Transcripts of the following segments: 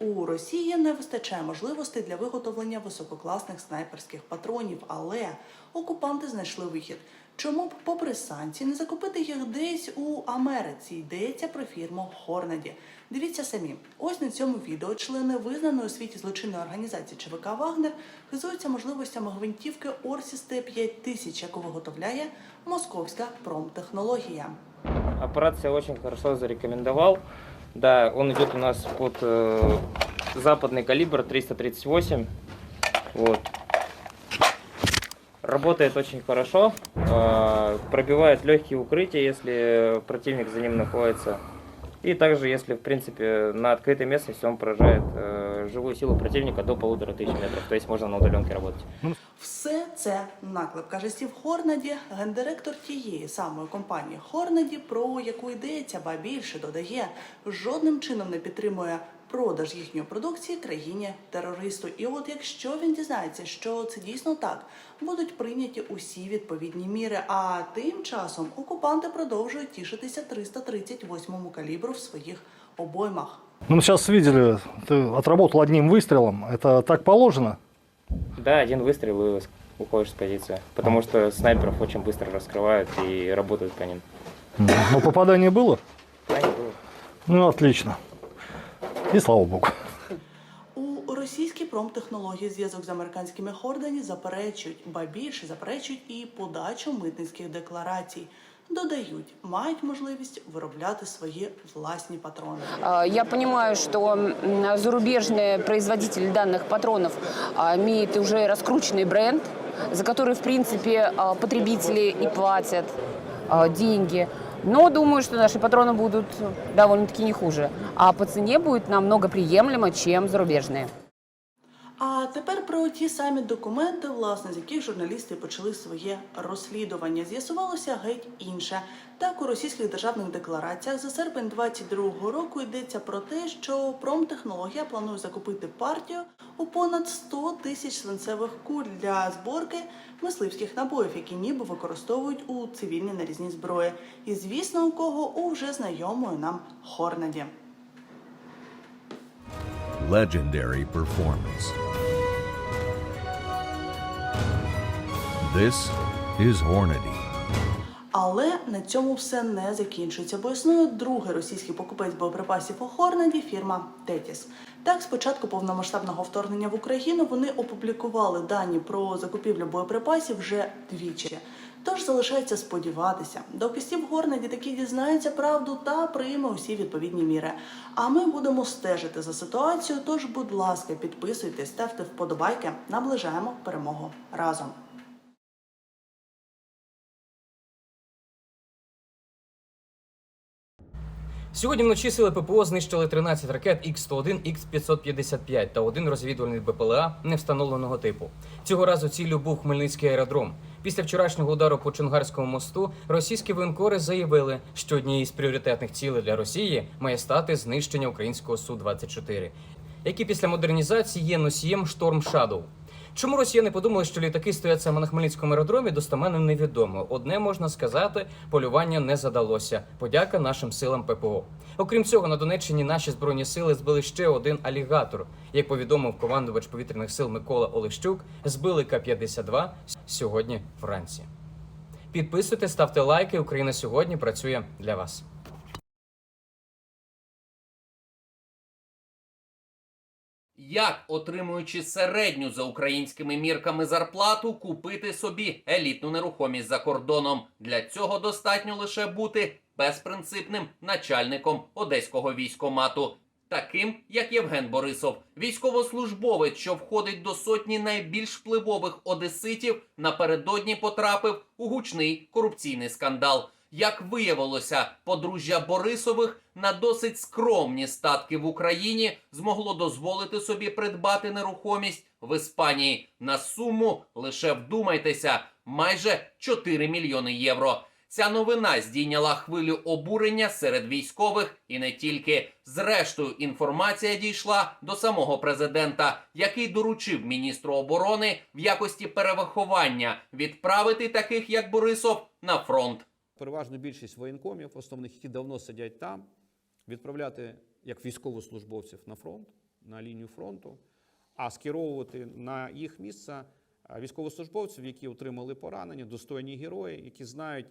У Росії не вистачає можливостей для виготовлення висококласних снайперських патронів, але окупанти знайшли вихід. Чому б, попри санкції, не закупити їх десь у Америці? Йдеться про фірму Хорнаді. Дивіться самі. Ось на цьому відео члени визнаної у світі злочинної організації ЧВК Вагнер хизуються можливостями гвинтівки Орсіс Т-5000, яку виготовляє московська промтехнологія. Аппарат себя очень хорошо зарекомендовал. Да, он идет у нас под э, западный калибр 338. Вот. Работает очень хорошо, э, пробивает легкие укрытия, если противник за ним находится. И также, если, в принципе, на открытой местности он поражает э, живую силу противника до полутора тысяч метров. То есть можно на удаленке работать. Все це наклеп, каже Стів Хорнаді, гендиректор тієї самої компанії Хорнаді, про яку йдеться, ба більше додає, жодним чином не підтримує продаж їхньої продукції країні терористу. І от якщо він дізнається, що це дійсно так, будуть прийняті усі відповідні міри. А тим часом окупанти продовжують тішитися 338 калібру в своїх обоймах. Ну, мы сейчас видели, ты отработал одним выстрелом. Это так положено? Да, один выстрел и уходишь с позиции. Потому что снайперов очень быстро раскрывают и работают по ним. Но попадание было? Да, не было. Ну, отлично. И слава богу. У російській промтехнології зв'язок з американськими хордані заперечують, ба більше заперечують і подачу митницьких декларацій. Додають, мають можливість виробляти свої власні патрони. А, Я понимаю, что м, зарубежные производители данных патронов а, имеют уже раскрученный бренд, за который, в принципе, а, потребители и платят а, деньги. Но думаю, что наши патроны будут довольно-таки не хуже. А по цене будет намного приемлемо, чем зарубежные. А тепер про ті самі документи, власне, з яких журналісти почали своє розслідування. З'ясувалося геть інше. Так, у російських державних деклараціях за серпень 22-го року йдеться про те, що промтехнологія планує закупити партію у понад 100 тисяч свинцевих куль для зборки мисливських набоїв, які ніби використовують у цивільній нарізній зброї. І звісно, у кого у вже знайомої нам Хорнаді. Legendary performance. This is Hornady. Але на цьому все не закінчується, бо існує другий російський покупець боєприпасів у Хорнаді фірма Тетіс. Так, з початку повномасштабного вторгнення в Україну вони опублікували дані про закупівлю боєприпасів вже двічі. Тож залишається сподіватися, доки Стів горне таки дізнається правду та прийме усі відповідні міри. А ми будемо стежити за ситуацією. Тож, будь ласка, підписуйтесь, ставте вподобайки, наближаємо перемогу разом. Сьогодні вночі сили ППО знищили 13 ракет Х-101, Х-555 та один розвідувальний БПЛА невстановленого типу. Цього разу ціллю був Хмельницький аеродром. Після вчорашнього удару по Чонгарському мосту російські воєнкори заявили, що однією з пріоритетних цілей для Росії має стати знищення українського Су-24, який після модернізації є носієм Шторм Shadow. Чому росіяни подумали, що літаки стоять саме на Хмельницькому аеродромі, достеменно невідомо. Одне можна сказати, полювання не задалося. Подяка нашим силам ППО. Окрім цього, на Донеччині наші збройні сили збили ще один алігатор. Як повідомив командувач повітряних сил Микола Олещук, збили К-52 сьогодні вранці. Підписуйте, ставте лайки. Україна сьогодні працює для вас. Як, отримуючи середню за українськими мірками зарплату, купити собі елітну нерухомість за кордоном? Для цього достатньо лише бути безпринципним начальником одеського військомату, таким як Євген Борисов, військовослужбовець, що входить до сотні найбільш впливових одеситів, напередодні потрапив у гучний корупційний скандал. Як виявилося, подружжя Борисових на досить скромні статки в Україні змогло дозволити собі придбати нерухомість в Іспанії на суму лише вдумайтеся майже 4 мільйони євро. Ця новина здійняла хвилю обурення серед військових і не тільки. Зрештою, інформація дійшла до самого президента, який доручив міністру оборони в якості перевиховання відправити таких як Борисов на фронт. Переважну більшість воєнкомів, основних, які давно сидять там, відправляти як військовослужбовців на фронт на лінію фронту, а скеровувати на їх місце військовослужбовців, які отримали поранення, достойні герої, які знають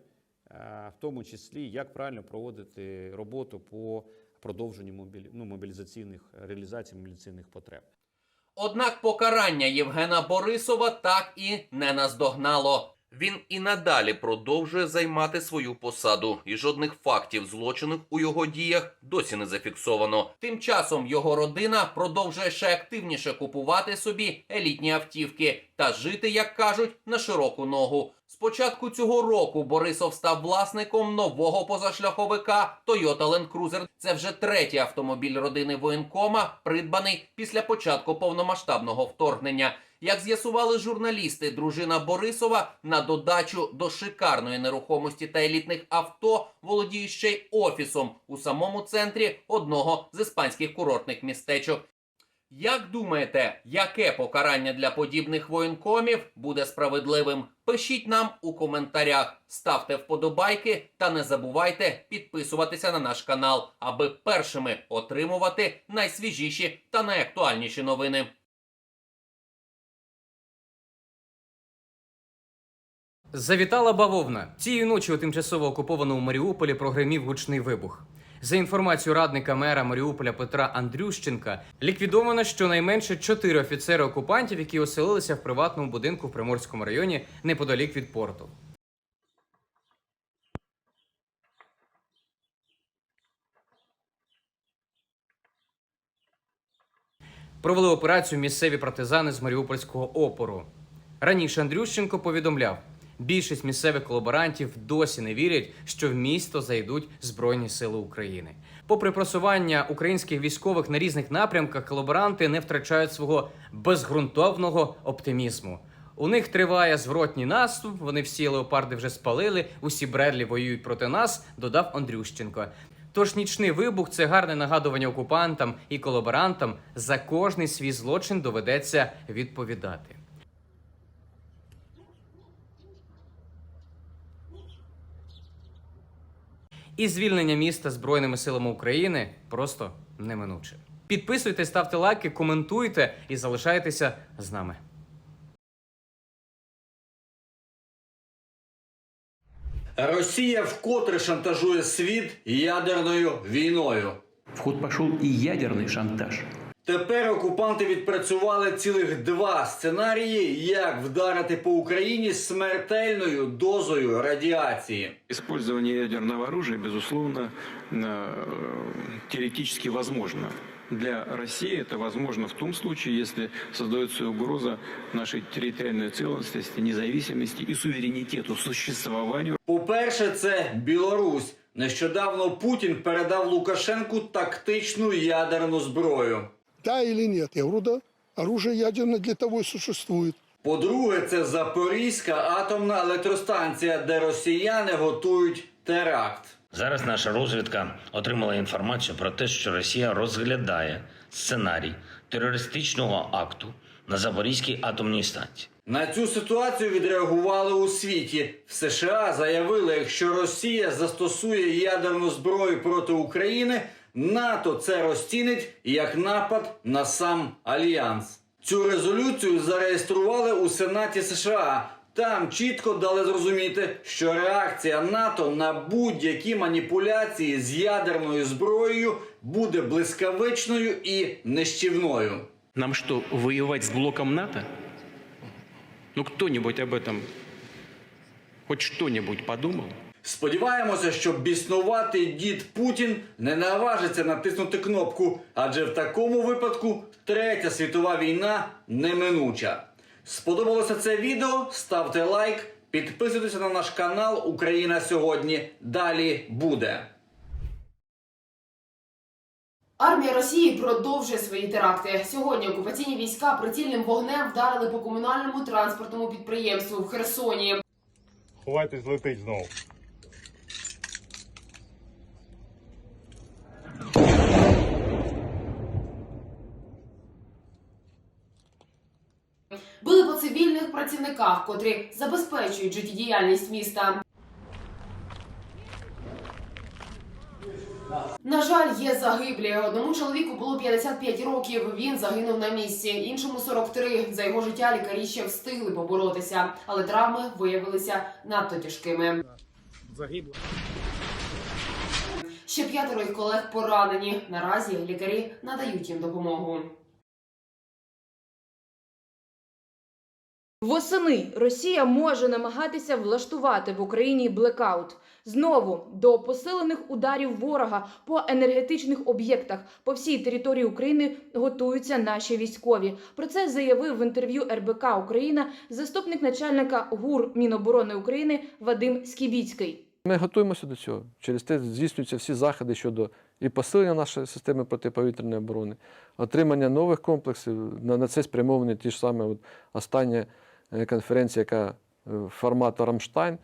в тому числі, як правильно проводити роботу по продовженню мобілі... ну, мобілізаційних реалізації мобілізаційних потреб. Однак покарання Євгена Борисова так і не наздогнало. Він і надалі продовжує займати свою посаду, і жодних фактів злочинів у його діях досі не зафіксовано. Тим часом його родина продовжує ще активніше купувати собі елітні автівки та жити, як кажуть, на широку ногу. З початку цього року Борисов став власником нового позашляховика Toyota Land Cruiser. Це вже третій автомобіль родини воєнкома, придбаний після початку повномасштабного вторгнення. Як з'ясували журналісти, дружина Борисова на додачу до шикарної нерухомості та елітних авто володіє ще й офісом у самому центрі одного з іспанських курортних містечок. Як думаєте, яке покарання для подібних воєнкомів буде справедливим? Пишіть нам у коментарях, ставте вподобайки та не забувайте підписуватися на наш канал, аби першими отримувати найсвіжіші та найактуальніші новини. Завітала бавовна. Цієї ночі у тимчасово окупованому Маріуполі прогремів гучний вибух. За інформацією радника мера Маріуполя Петра Андрющенка, ліквідовано щонайменше чотири офіцери окупантів, які оселилися в приватному будинку в Приморському районі неподалік від порту. Провели операцію місцеві партизани з Маріупольського опору. Раніше Андрющенко повідомляв, більшість місцевих колаборантів досі не вірять, що в місто зайдуть Збройні Сили України. Попри просування українських військових на різних напрямках, колаборанти не втрачають свого безґрунтовного оптимізму. У них триває зворотній наступ. Вони всі леопарди вже спалили, усі Бредлі воюють проти нас. Додав Андрющенко. Тож нічний вибух це гарне нагадування окупантам і колаборантам. За кожний свій злочин доведеться відповідати. І звільнення міста Збройними силами України просто неминуче. Підписуйтесь, ставте лайки, коментуйте і залишайтеся з нами. Росія вкотре шантажує світ ядерною війною. В ход пішов і ядерний шантаж. Тепер окупанти відпрацювали цілих два сценарії, як вдарити по Україні смертельною дозою радіації. Использование ядерного оружия, безусловно, э, теоретически возможно. Для России это возможно в том случае, если создается угроза нашей территориальной целостности, независимости и суверенитету, существованию По-перше, це Білорусь. Нещодавно Путін передав Лукашенку тактичну ядерну зброю. Да или нет? Я говорю, да. Оружие ядерное для того и существует. По-друге, це Запорізька атомна електростанція, де росіяни готують теракт. Зараз наша розвідка отримала інформацію про те, що Росія розглядає сценарій терористичного акту на Запорізькій атомній станції. На цю ситуацію відреагували у світі. В США заявили, якщо Росія застосує ядерну зброю проти України, НАТО це розцінить як напад на сам альянс. Цю резолюцію зареєстрували у Сенаті США. Там чітко дали зрозуміти, що реакція НАТО на будь-які маніпуляції з ядерною зброєю буде блискавичною і нищівною. Нам что, воевать с блоком НАТО? Ну кто-нибудь об этом хоть что-нибудь подумал? Сподіваємося, що біснуватий дід Путін не наважиться натиснути кнопку, адже в такому випадку третя світова війна неминуча. Сподобалося це відео? Ставте лайк, підписуйтеся на наш канал Україна сьогодні. Далі буде. Армія Росії продовжує свої теракти. Сьогодні окупаційні війська прицільним вогнем вдарили по комунальному транспортному підприємству в Херсоні. Ховайтесь, летить знову. Працівниках, котрі забезпечують життєдіяльність міста. На жаль, є загиблі. Одному чоловіку було 55 років. Він загинув на місці, іншому 43. За його життя лікарі ще встигли поборотися, але травми виявилися надто тяжкими. Загибло. Ще п'ятеро їх колег поранені. Наразі лікарі надають їм допомогу. Восени Росія може намагатися влаштувати в Україні блекаут. Знову до посилених ударів ворога по енергетичних об'єктах по всій території України готуються наші військові. Про це заявив в інтерв'ю РБК Україна заступник начальника ГУР Міноборони України Вадим Скібіцький. Ми готуємося до цього. Через те здійснюються всі заходи щодо і посилення нашої системи протиповітряної оборони, отримання нових комплексів. На, це спрямовані ті ж саме от остання е, конференція, яка е, формату Рамштайн.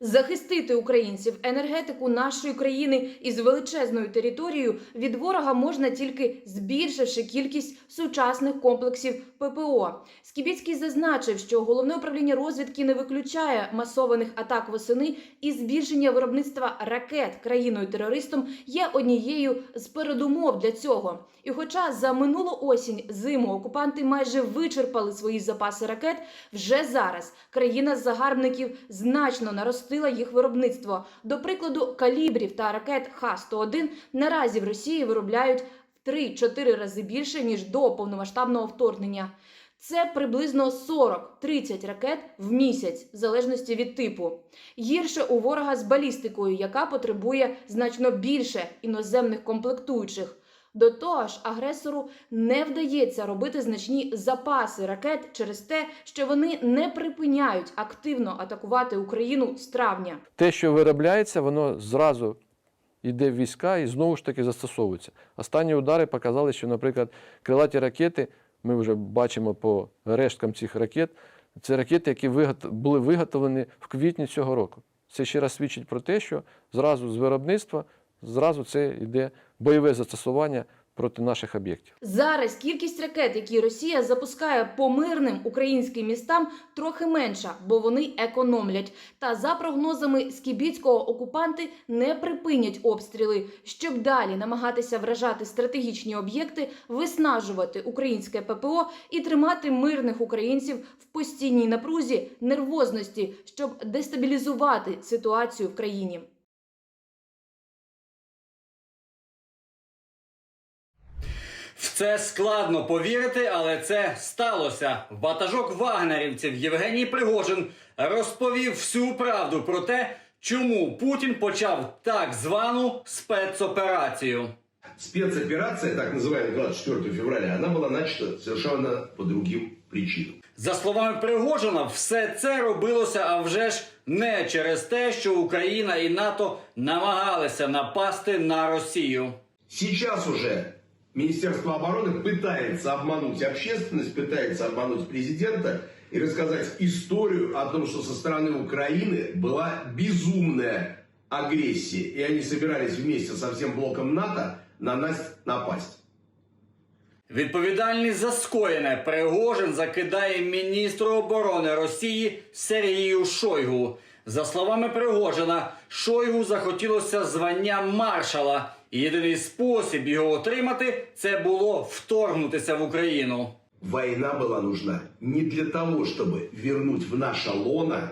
Захистити українців енергетику нашої країни із величезною територією від ворога можна тільки збільшивши кількість сучасних комплексів ППО. Скібіцький зазначив, що головне управління розвідки не виключає масованих атак восени і збільшення виробництва ракет країною-терористом є однією з передумов для цього. І хоча за минулу осінь зиму окупанти майже вичерпали свої запаси ракет, вже зараз країна загарбників значно наростила їх виробництво. До прикладу, калібрів та ракет Х-101 наразі в Росії виробляють в 3-4 рази більше ніж до повномасштабного вторгнення. Це приблизно 40-30 ракет в місяць, в залежності від типу. Гірше у ворога з балістикою, яка потребує значно більше іноземних комплектуючих. До того ж, агресору не вдається робити значні запаси ракет через те, що вони не припиняють активно атакувати Україну з травня. Те, що виробляється, воно зразу йде в війська і знову ж таки застосовується. Останні удари показали, що, наприклад, крилаті ракети, ми вже бачимо по решткам цих ракет, це ракети, які були виготовлені в квітні цього року. Це ще раз свідчить про те, що зразу з виробництва, зразу це йде бойове застосування проти наших об'єктів. Зараз кількість ракет, які Росія запускає по мирним українським містам, трохи менша, бо вони економлять. Та за прогнозами Скібіцького окупанти не припинять обстріли, щоб далі намагатися вражати стратегічні об'єкти, виснажувати українське ППО і тримати мирних українців в постійній напрузі, нервозності, щоб дестабілізувати ситуацію в країні. В це складно повірити, але це сталося. Ватажок вагнерівців Євгеній Пригожин розповів всю правду про те, чому Путін почав так звану спецоперацію. Спецоперация, так называемая 24 февраля, она была начата совершенно по другим причинам. За словами Пригожина, все це робилося, а вже ж не через те, що Україна і НАТО намагалися напасти на Росію. Сейчас уже Министерство обороны пытается обмануть общественность, пытается обмануть президента и рассказать историю о том, что со стороны Украины была безумная агрессия, и они собирались вместе со всем блоком НАТО на нас напасть. Відповідальність за скоєне Пригожин закидає міністру оборони Росії Сергію Шойгу. За словами Пригожина, Шойгу захотілося звання маршала. І єдиний спосіб його отримати це було вторгнутися в Україну. Война была нужна не для того, чтобы вернуть в наше лоно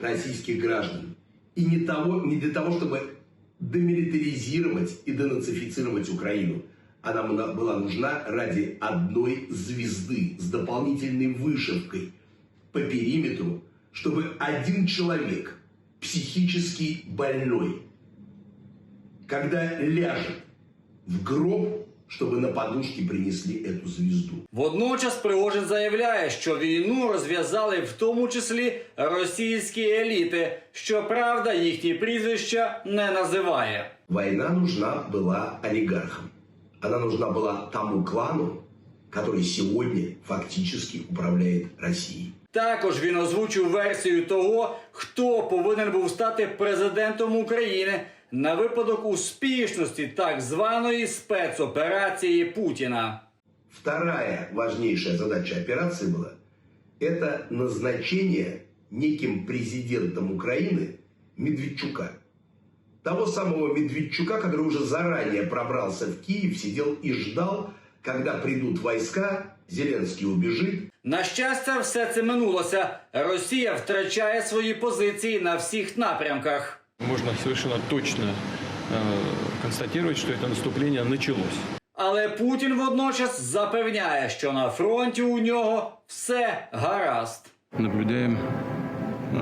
российских граждан, и не, того, не для того, чтобы демилитаризировать и денацифицировать Украину. Она была была нужна ради одной звезды с дополнительной вышивкой по периметру, чтобы один человек, психически больной, когда ляжет в гроб, чтобы на подушке принесли эту звезду. Водночас Пригожин заявляє, що війну розв'язали в тому числі російські еліти. Щоправда, їхні прізвища не називає. Война нужна была олигархам. Она нужна была тому клану, который сегодня фактически управляет Россией. Також він озвучив версію того, хто повинен був стати президентом України на випадок успішності так званої спецоперації Путіна. Вторая важнейшая задача операции была – это назначение неким президентом Украины Медведчука. того самого Медведчука, который уже заранее пробрался в Киев, сидел и ждал, когда придут войска, Зеленский убежит, На щастя, все це минулося. Росія втрачає свої позиції на всіх напрямках. Можно совершенно точно э, констатировать, что это наступление началось. Але Путін водночас запевняє, що на фронті у нього все гаразд. Наблюдаем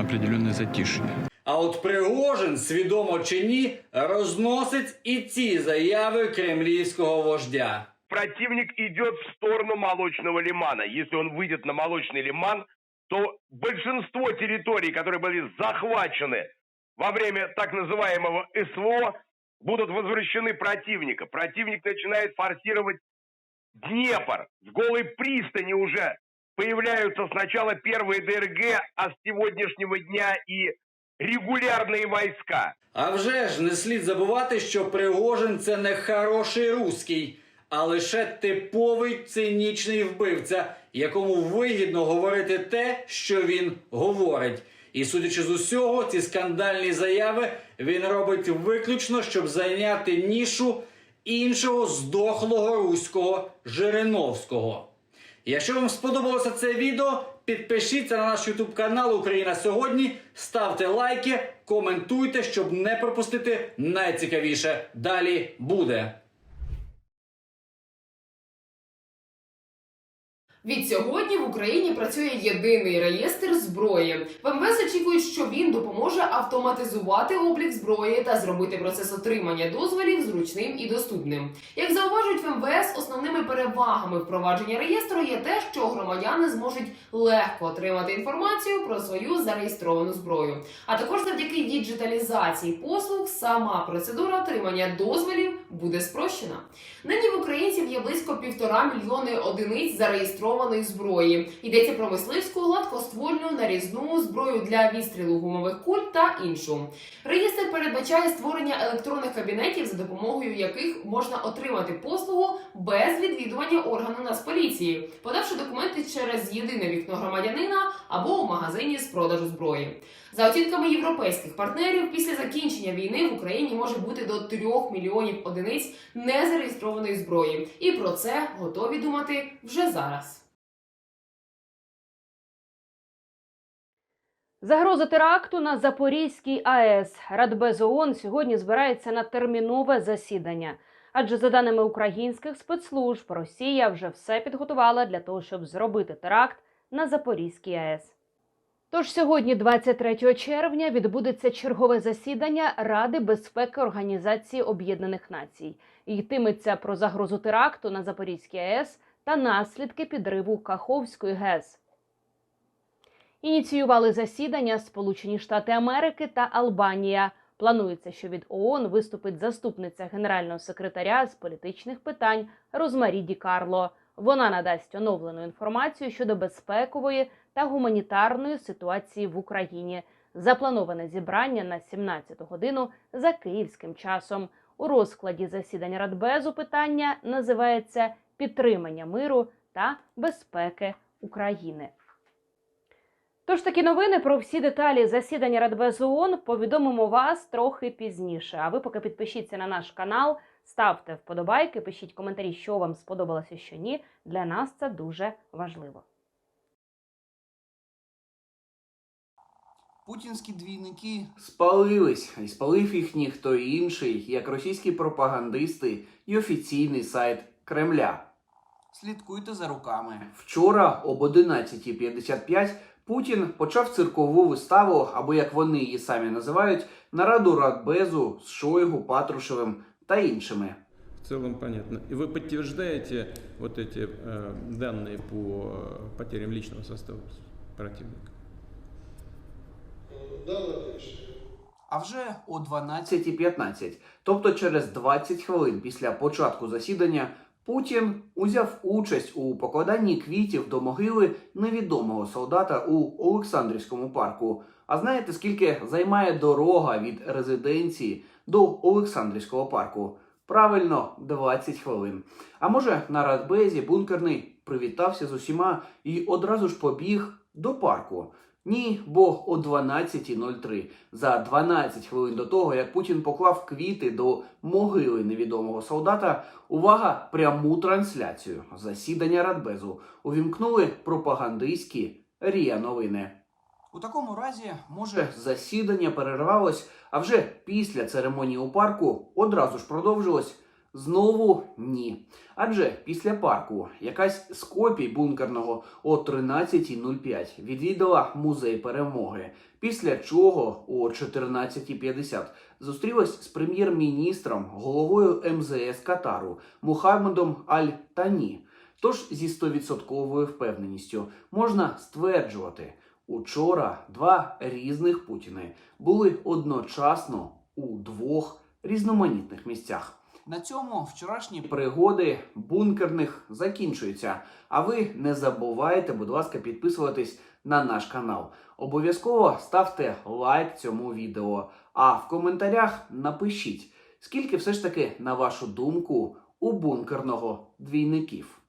определенное затишье. А от Пригожин, свідомо чи ні, розносить і ці заяви кремлівського вождя. Противник идет в сторону молочного лимана. Если он выйдет на молочный лиман, то большинство территорий, которые были захвачены во время так называемого СВО, будут возвращены противника. Противник начинает форсировать Днепр. В голой пристани уже появляются сначала первые ДРГ, а с сегодняшнего дня и регулярные войска. А вже ж не слід забувати, що Пригожин це не хороший руський, а лише типовий цинічний вбивця, якому вигідно говорити те, що він говорить. І судячи з усього, ці скандальні заяви він робить виключно, щоб зайняти нішу іншого здохлого руського Жириновського. Якщо вам сподобалося це відео, підпишіться на наш YouTube канал Україна сьогодні, ставте лайки, коментуйте, щоб не пропустити найцікавіше. Далі буде. Відсьогодні в Україні працює єдиний реєстр зброї. В МВС очікують, що він допоможе автоматизувати облік зброї та зробити процес отримання дозволів зручним і доступним. Як зауважують в МВС, основними перевагами впровадження реєстру є те, що громадяни зможуть легко отримати інформацію про свою зареєстровану зброю. А також завдяки діджиталізації послуг сама процедура отримання дозволів буде спрощена. Нині в українців є близько півтора мільйони одиниць зареєстрованої зброї. Йдеться про мисливську, гладкоствольну, нарізну зброю для відстрілу гумових куль та іншу. Реєстр передбачає створення електронних кабінетів, за допомогою яких можна отримати послугу без відвідування органу Нацполіції, подавши документи через єдине вікно громадянина або у магазині з продажу зброї. За оцінками європейських партнерів, після закінчення війни в Україні може бути до 3 мільйонів одиниць незареєстрованої зброї. І про це готові думати вже зараз. Загроза теракту на Запорізькій АЕС. Радбез ООН сьогодні збирається на термінове засідання. Адже, за даними українських спецслужб, Росія вже все підготувала для того, щоб зробити теракт на Запорізькій АЕС. Тож сьогодні, 23 червня, відбудеться чергове засідання Ради безпеки Організації Об'єднаних Націй. Йтиметься про загрозу теракту на Запорізькій АЕС та наслідки підриву Каховської ГЕС. Ініціювали засідання Сполучені Штати Америки та Албанія. Планується, що від ООН виступить заступниця генерального секретаря з політичних питань Розмарі Ді Карло. Вона надасть оновлену інформацію щодо безпекової та гуманітарної ситуації в Україні. Заплановане зібрання на 17 годину за київським часом. У розкладі засідань Радбезу питання називається підтримання миру та безпеки України. Тож такі новини про всі деталі засідання Радбезу ООН повідомимо вас трохи пізніше. А ви поки підпишіться на наш канал, ставте вподобайки, пишіть коментарі, що вам сподобалося, що ні. Для нас це дуже важливо. Путінські двійники Спалились, і спалив їх ніхто інший, як російські пропагандисти і офіційний сайт Кремля. слідкуйте за руками. Вчора об 11.55 Путін почав циркову виставу, або як вони її самі називають, нараду Радбезу з Шойгу, Патрушевим та іншими. В целом понятно. И вы подтверждаете вот эти э, данные по э, потерям личного состава противника? А вже о 12 12.15, тобто через 20 хвилин після початку засідання, Путін узяв участь у покладанні квітів до могили невідомого солдата у Олександрівському парку. А знаєте, скільки займає дорога від резиденції до Олександрівського парку? Правильно, 20 хвилин. А може, на радбезі бункерний привітався з усіма і одразу ж побіг до парку. Ні, бо о 12.03, за 12 хвилин до того, як Путін поклав квіти до могили невідомого солдата, увага, пряму трансляцію засідання Радбезу увімкнули пропагандистські рія новини. У такому разі може засідання перервалось, а вже після церемонії у парку одразу ж продовжилось. Знову ні. Адже після парку якась з копій бункерного о 13.05 відвідала музей перемоги. Після чого о 14.50 зустрілась з прем'єр-міністром, головою МЗС Катару Мухаммедом Аль-Тані. Тож зі 100% впевненістю можна стверджувати, учора два різних Путіни були одночасно у двох різноманітних місцях. На цьому вчорашні Пригоди бункерних закінчуються. А ви не забувайте, будь ласка, підписуватись на наш канал. Обов'язково ставте лайк цьому відео. А в коментарях напишіть, скільки все ж таки, на вашу думку, у бункерного двійників.